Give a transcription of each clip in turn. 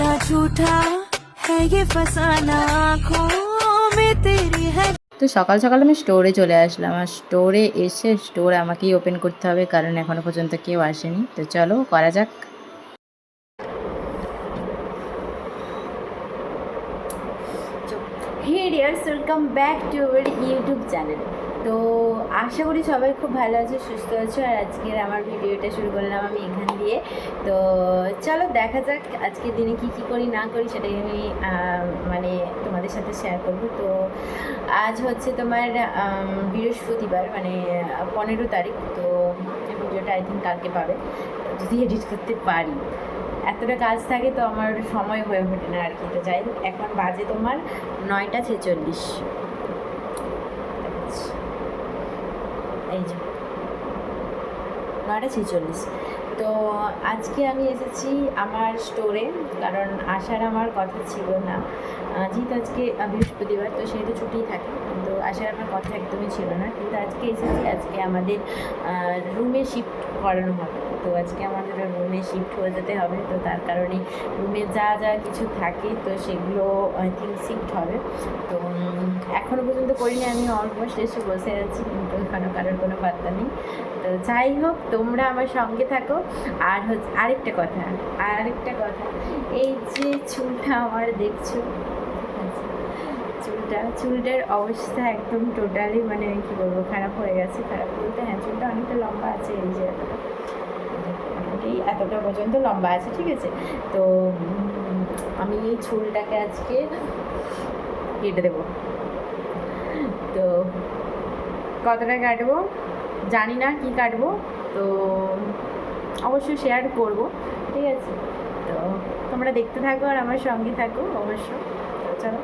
ना झूठा है ये फसाना आँखों में तेरी है তো সকাল সকাল আমি স্টোরে চলে আসলাম আর স্টোরে এসে স্টোর আমাকেই ওপেন করতে হবে কারণ এখনও পর্যন্ত কেউ আসেনি তো চলো করা যাক hey dears welcome back to our YouTube channel তো আশা করি সবাই খুব ভালো আছে, সুস্থ আছো। আর আজকের আমার ভিডিওটা শুরু করলাম আমি এখান দিয়ে। তো চলো দেখা যাক আজকের দিনে কি কি করি, না করি সেটাই আমি মানে তোমাদের সাথে শেয়ার করব। তো আজ হচ্ছে তোমার বৃহস্পতিবার মানে পনেরো তারিখ। তো ভিডিওটা আই থিঙ্ক কালকে পাবে। যদি এডিট করতে পারি। এতটা কাজ থাকে তো আমার সময় হয়ে ওঠে না আর কি। তো যাই এখন বাজে তোমার নয়টা ছেচল্লিশ। এই যে, নয়টা ছেচল্লিশ। তো আজকে আমি এসেছি আমার স্টোরে কারণ আসার আমার কথা ছিল না। যেহেতু আজকে বৃহস্পতিবার, তো সেহেতু ছুটি থাকে। আসার আমার কথা একদমই ছিল না। কিন্তু আজকে এসেছি, আজকে আমাদের রুমে শিফট করানো হবে। তো আজকে আমাদের রুমে শিফট হয়ে যেতে হবে। তো তার কারণে রুমে যা যা কিছু থাকে, তো সেগুলো আই থিঙ্ক শিফট হবে। তো এখনও পর্যন্ত করিনি, আমি অলমোস্ট এসে বসে আছি, কিন্তু এখনও কারোর কোনো পাত্তা নেই। তো যাই হোক, তোমরা আমার সঙ্গে থাকো। আর হচ্ছে, আরেকটা কথা আরেকটা কথা। এই যে চুলটা আমার দেখছ চুলটা, চুলটার অবস্থা একদম টোটালি মানে কী বলব, খারাপ হয়ে গেছে, খারাপ বলতে হ্যাঁ চুলটা অনেকটা লম্বা আছে এই যে। এতটা এতটা পর্যন্ত লম্বা আছে, ঠিক আছে? তো, আমি এই চুলটাকে আজকে কেটে দেবো। তো, কতটা কাটবো? জানি না কি কাটবো, তো অবশ্যই শেয়ার করব, ঠিক আছে? তো, তোমরা দেখতে থাকো আর আমার সঙ্গে থাকো, অবশ্য। চলো।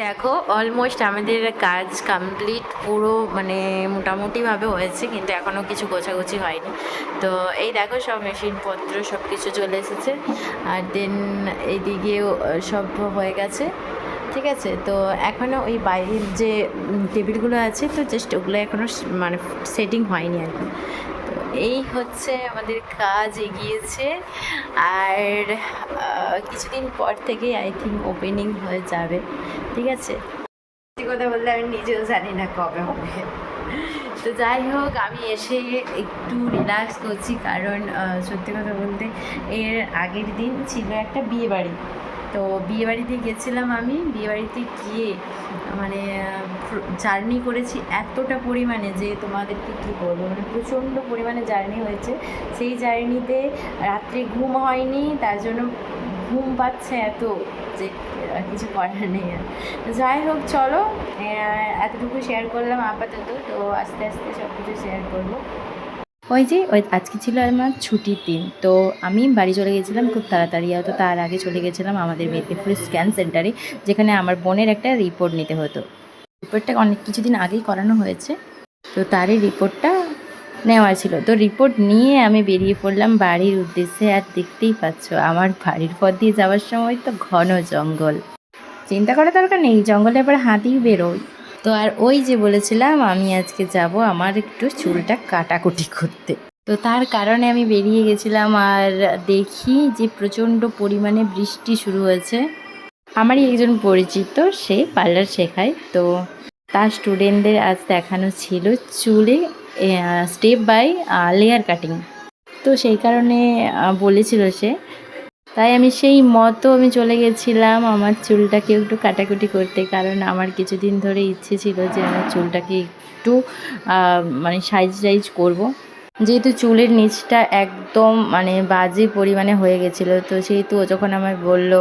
দেখো অলমোস্ট আমাদের কাজ কমপ্লিট পুরো মানে মোটামুটিভাবে হয়েছে, কিন্তু এখনও কিছু গোছাগুছি হয়নি। তো এই দেখো, সব মেশিনপত্র সব কিছু চলে এসেছে। আর দেন এইদিকেও সব হয়ে গেছে, ঠিক আছে? তো এখনও ওই বাইরের যে টেবিলগুলো আছে, তো জাস্ট ওগুলো এখনও মানে সেটিং হয়নি আর কি। তো এই হচ্ছে আমাদের কাজ এগিয়েছে। আর কিছুদিন পর থেকে আই থিঙ্ক ওপেনিং হয়ে যাবে। ঠিক আছে? সত্যি কথা বললে আমি নিজেও জানি না কবে হবে। তো যাই হোক, আমি এসে একটু রিল্যাক্স করছি কারণ সত্যি কথা বলতে এর আগের দিন ছিল একটা বিয়ে বাড়ি তো বিয়ে বাড়িতে গেছিলাম আমি। বিয়ে বাড়িতে গিয়ে মানে জার্নি করেছি এতটা পরিমাণে যে তোমাদেরকে কী বলব মানে প্রচণ্ড পরিমাণে জার্নি হয়েছে। সেই জার্নিতে রাত্রে ঘুম হয়নি, তার জন্য ঘুম পাচ্ছে এত। যে কিছু করার নেই আর। যাই হোক, চলো এতটুকু শেয়ার করলাম আপাতত, তো আস্তে আস্তে সব কিছু শেয়ার করব। ওই যে, ওই আজকে ছিল আমার ছুটির দিন, তো আমি বাড়ি চলে গেছিলাম খুব তাড়াতাড়ি হয়তো তার আগে চলে গেছিলাম আমাদের মেদিনীপুর স্ক্যান সেন্টারে যেখানে আমার বোনের একটা রিপোর্ট নিতে হতো। রিপোর্টটা অনেক কিছুদিন আগেই করানো হয়েছে, তো তারই রিপোর্টটা নেওয়া ছিল। তো রিপোর্ট নিয়ে আমি বেরিয়ে পড়লাম বাড়ির উদ্দেশ্যে। আর দেখতেই পাচ্ছ, আমার বাড়ির পথ দিয়ে যাওয়ার সময় তো ঘন জঙ্গল। চিন্তা করার দরকার নেই, জঙ্গলে আবার হাতি বেরোয়। তো আর ওই যে বলেছিলাম, আমি আজকে যাব আমার একটু চুলটা কাটাকুটি করতে। তো তার কারণে আমি বেরিয়ে গেছিলাম আর দেখি যে প্রচণ্ড পরিমাণে বৃষ্টি শুরু হয়েছে। আমারই একজন পরিচিত, সে পার্লার শেখায়। তো তার স্টুডেন্টদের আজ দেখানো ছিল চুলে স্টেপ বাই লেয়ার কাটিং তো সেই কারণে বলেছিল সে। তাই আমি সেই মতো আমি চলে গেছিলাম। আমার চুলটাকে একটু কাটাকুটি করতে, কারণ আমার কিছুদিন ধরে ইচ্ছে ছিল যে আমার চুলটাকে একটু মানে সাইজ সাইজ করব। যেহেতু চুলের নিচটা একদম মানে বাজে পরিমাণে হয়ে গেছিল, তো সেহেতু যখন আমায় বলল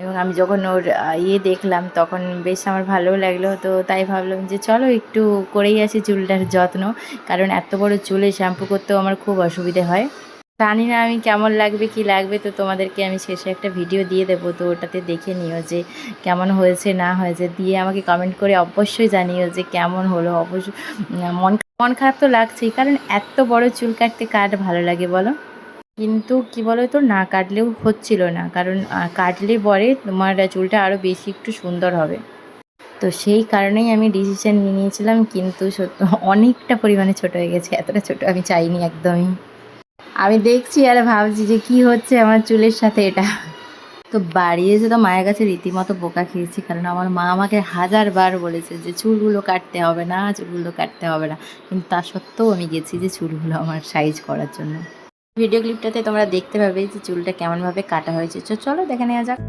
এবং আমি যখন ওর ইয়ে দেখলাম, তখন বেশ আমার ভালো লাগল। তো তাই ভাবলাম যে, চলো একটু করেই আসি চুলটার যত্ন, কারণ এত বড় চুলে শ্যাম্পু করতেও আমার খুব অসুবিধে হয়। জানি না আমি কেমন লাগবে, কি লাগবে, তো তোমাদেরকে আমি শেষে একটা ভিডিও দিয়ে দেবো, তো ওটাতে দেখে নিও যে, কেমন হয়েছে, না হয়েছে। দিয়ে আমাকে কমেন্ট করে অবশ্যই জানিও যে, কেমন হলো। অবশ্যই, মন মন খারাপ তো লাগছেই, কারণ এত বড় চুল কাটতে কার ভালো লাগে বলো? কিন্তু কি বলো তো না কাটলেও হচ্ছিল না। কারণ কাটলে পরে তোমার চুলটা আরও বেশি একটু সুন্দর হবে। তো সেই কারণেই আমি ডিসিশন নিয়ে নিয়েছিলাম, কিন্তু সত্য অনেকটা পরিমাণে ছোট হয়ে গেছে। এতটা ছোট আমি চাইনি একদমই। আমি দেখছি আর ভাবছি যে কি হচ্ছে আমার চুলের সাথে এটা। তো বাড়ি এসে তো মায়ের কাছে রীতিমতো বোকা খেয়েছি, কারণ আমার মা আমাকে হাজারবার বলেছে যে চুলগুলো কাটতে হবে না, চুলগুলো কাটতে হবে না। কিন্তু তা সত্ত্বেও আমি গেছি যে চুলগুলো আমার সাইজ করার জন্য। ভিডিও ক্লিপটাতে তোমরা দেখতে পাবে যে চুলটা কেমনভাবে কাটা হয়েছে। তো চলো দেখে নেওয়া যাক।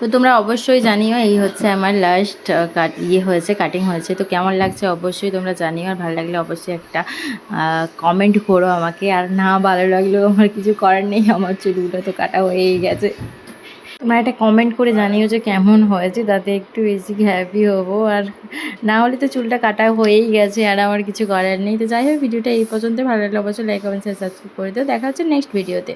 তো তোমরা অবশ্যই জানিও, এই হচ্ছে আমার লাস্ট কাট ইয়ে হয়েছে কাটিং হয়েছে। তো কেমন লাগছে অবশ্যই তোমরা জানিও, আর ভালো লাগলে অবশ্যই একটা কমেন্ট করো আমাকে। আর না ভালো লাগলেও আমার কিছু করার নেই, আমার চুলগুলো তো কাটা হয়েই গেছে। তোমরা একটা কমেন্ট করে জানিও যে কেমন হয়েছে তাতে একটু বেশি হ্যাপি হব। আর না হলে তো চুলটা কাটা হয়েই গেছে, আর আমার কিছু করার নেই। তো যাই হোক, ভিডিওটা এই পর্যন্ত। ভালো লাগলে অবশ্যই লাইক কমেন্ট সাবস্ক্রাইব করে দিও। দেখা হচ্ছে নেক্সট ভিডিওতে